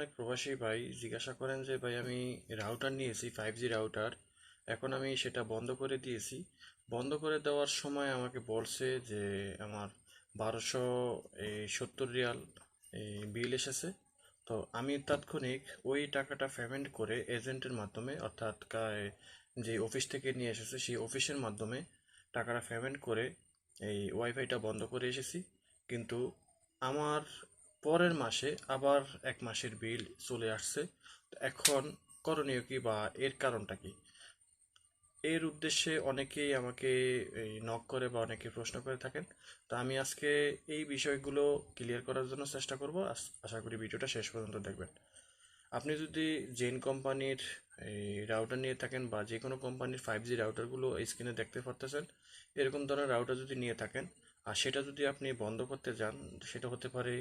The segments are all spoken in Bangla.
অনেক প্রবাসী ভাই জিজ্ঞাসা করেন যে, ভাই, আমি রাউটার নিয়েছি ফাইভ জি রাউটার এখন আমি সেটা বন্ধ করে দিয়েছি। বন্ধ করে দেওয়ার সময় আমাকে বলছে যে, আমার বারোশো সত্তর রিয়াল বিল এসেছে। তো আমি তাৎক্ষণিক ওই টাকাটা পেমেন্ট করে এজেন্টের মাধ্যমে, অর্থাৎ যে অফিস থেকে নিয়ে এসেছে, সেই অফিসের মাধ্যমে টাকাটা পেমেন্ট করে এই ওয়াইফাইটা বন্ধ করে এসেছি। কিন্তু আমার পরের মাসে আবার এক মাসের বিল চলে আসছে। এখন করণীয় কি বা এর কারণটা কি? এর উদ্দেশ্যে অনেকেই আমাকে নক করে বা অনেকে প্রশ্ন করে থাকেন। তো আমি আজকে এই বিষয়গুলো ক্লিয়ার করার জন্য চেষ্টা করব। আশা করি ভিডিওটা শেষ পর্যন্ত দেখবেন। আপনি যদি জেন কোম্পানির রাউটার নিয়ে থাকেন বা যে কোনো কোম্পানির ফাইভ জি রাউটারগুলো স্ক্রিনে দেখতে পারতেছেন, এরকম ধরনের রাউটার যদি নিয়ে থাকেন আর সেটা যদি আপনি বন্ধ করতে যান, সেটা হতে পারে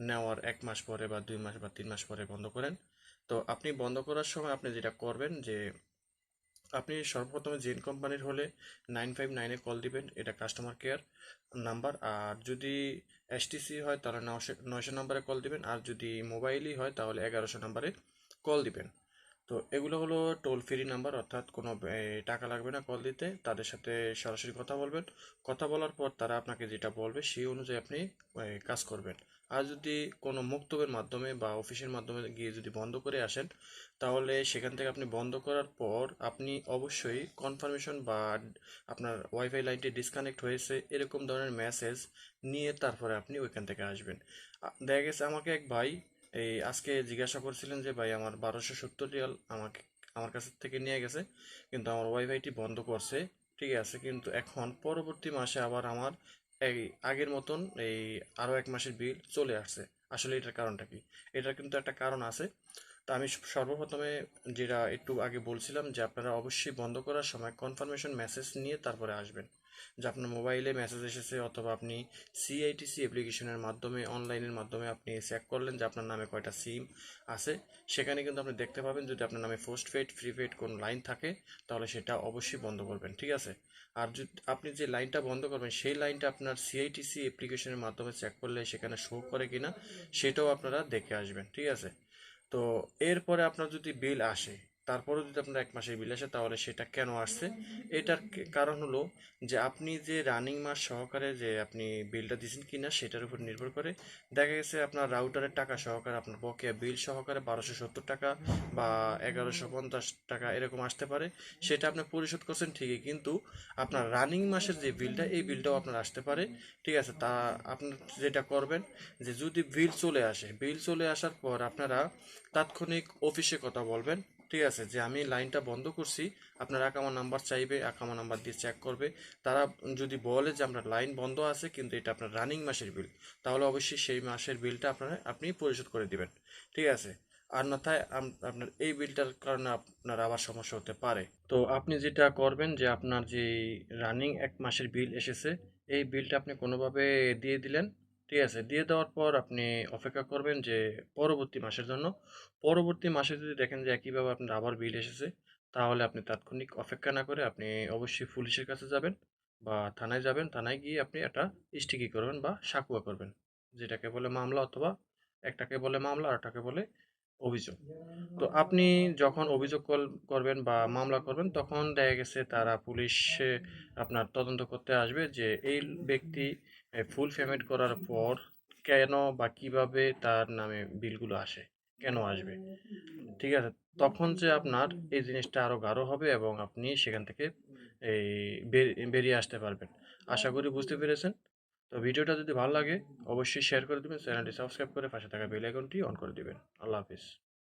নেওয়ার এক মাস পরে বা দুই মাস বা তিন মাস পরে বন্ধ করেন। তো আপনি বন্ধ করার সময় আপনি যেটা করবেন যে, আপনি সর্বপ্রথমে জেন কোম্পানির হলে নাইন ফাইভ নাইনে কল দিবেন, এটা কাস্টমার কেয়ার নাম্বার। আর যদি এসটিসি হয় তাহলে নশো নয়শো নাম্বারে কল দিবেন। আর যদি মোবাইলই হয়, তাহলে এগারোশো নাম্বারে কল দিবেন। তো এগুলো হলো টোল ফ্রি নাম্বার অর্থাৎ কোনো টাকা লাগবে না কল দিতে। তাদের সাথে সরাসরি কথা বলবেন। কথা বলার পর তারা আপনাকে যেটা বলবে সেই অনুযায়ী আপনি কাজ করবেন। আর যদি কোনো মুক্তবের মাধ্যমে বা অফিসের মাধ্যমে গিয়ে যদি বন্ধ করে আসেন, তাহলে সেখান থেকে আপনি বন্ধ করার পর আপনি অবশ্যই কনফার্মেশন বা আপনার ওয়াইফাই লাইনটি ডিসকানেক্ট হয়েছে, এরকম ধরনের মেসেজ নিয়ে তারপরে আপনি ওইখান থেকে আসবেন। দেখা গেছে আমাকে এক ভাই এই আজকে জিজ্ঞাসা করছিলেন যে, ভাই, আমার বারোশো সত্তর রিয়াল আমাকে, আমার কাছ থেকে নিয়ে গেছে, কিন্তু আমার ওয়াইফাইটি বন্ধ করছে। ঠিক আছে, কিন্তু এখন পরবর্তী মাসে আবার আমার এই আগের মতন এই আরও এক মাসের বিল চলে আসছে। আসলে এটার কারণটা কি? এটার কিন্তু একটা কারণ আছে। তো আমি সর্বপ্রথমে যেটা একটু আগে বলছিলাম যে, আপনারা অবশ্যই বন্ধ করার সময় কনফার্মেশন মেসেজ নিয়ে তারপরে আসবেন। যে আপনার মোবাইলে মেসেজ এসেছে অথবা আপনি সিআইটিসি অ্যাপ্লিকেশনের মাধ্যমে অনলাইনের মাধ্যমে আপনি চেক করলেন যে আপনার নামে কয়টা সিম আছে। সেখানে কিন্তু আপনি দেখতে পাবেন যদি আপনার নামে পোস্ট পেড প্রিপেড কোন লাইন থাকে, তাহলে সেটা অবশ্যই বন্ধ করবেন, ঠিক আছে? আর যদি আপনি যে লাইনটা বন্ধ করবেন, সেই লাইনটা আপনার সিআইটিসি অ্যাপ্লিকেশনের মাধ্যমে চেক করলে সেখানে শো করে কিনা, সেটাও আপনারা দেখে আসবেন, ঠিক আছে? তো এরপরে আপনার যদি বিল আসে তারপরে যদি আপনার এক মাসের বিল আসে, তাহলে সেটা কেন আসছে? এটার কারণ হলো যে আপনি যে রানিং মাস সহকারে যে আপনি বিলটা দিয়েছেন কিনা, সেটার উপর নির্ভর করে। দেখা গেছে আপনার রাউটারের টাকা সহকারে আপনার বকেয়া বিল সহকারে বারোশো সত্তর টাকা বা এগারোশো পঞ্চাশ টাকা এরকম আসতে পারে। সেটা আপনি পরিশোধ করছেন ঠিকই, কিন্তু আপনার রানিং মাসের যে বিলটা এই বিলটাও আপনার আসতে পারে। ঠিক আছে, তা আপনার যেটা করবেন যে যদি বিল চলে আসে বিল চলে আসার পর আপনারা তাৎক্ষণিক অফিসে কথা বলবেন। ঠিক আছে, যে আমি লাইনটা বন্ধ করছি, আপনার আকামা নাম্বার চাইবে আকামা নাম্বার দিয়ে চেক করবে। তারা যদি বলে যে আপনার লাইন বন্ধ আছে, কিন্তু এটা আপনার রানিং মাসের বিল তাহলে অবশ্যই সেই মাসের বিলটা আপনারা, আপনি পরিশোধ করে দিবেন। ঠিক আছে? আর আম- আপনার এই বিলটার কারণে আপনার আবার সমস্যা হতে পারে। তো আপনি যেটা করবেন যে আপনার যে রানিং এক মাসের বিল এসেছে, এই বিলটা আপনি কোনোভাবে দিয়ে দিলেন ঠিক আছে, দিয়ে দেওয়ার পর আপনি অপেক্ষা করবেন যে পরবর্তী মাসের জন্য। পরবর্তী মাসে যদি দেখেন যে একইভাবে আপনার আবার বিল এসেছে, তাহলে আপনি তাৎক্ষণিক অপেক্ষা না করে আপনি অবশ্যই পুলিশের কাছে যাবেন বা থানায় যাবেন। থানায় গিয়ে আপনি একটা স্টিকি করবেন বা সাকুয়া করবেন, যেটাকে বলে মামলা অথবা একটাকে বলে মামলা আর বলে অভিযোগ। তো আপনি যখন অভিযোগ করবেন বা মামলা করবেন তখন দেখা গেছে তারা পুলিশে আপনার তদন্ত করতে আসবে যে এই ব্যক্তি ফুল পেমেন্ট করার পর কেন বা কীভাবে তার নামে বিলগুলো আসে কেন আসবে। ঠিক আছে? তখন যে আপনার এই জিনিসটা আরও গাঢ় হবে এবং আপনি সেখান থেকে এই বের- বেরিয়ে আসতে পারবেন। আশা করি বুঝতে পেরেছেন? তো ভিডিওটা যদি ভালো লাগে, অবশ্যই শেয়ার করে দেবেন, চ্যানেলটি সাবস্ক্রাইব করে পাশে থাকা বেল আইকনটি অন করে দেবেন। আল্লাহ হাফিজ।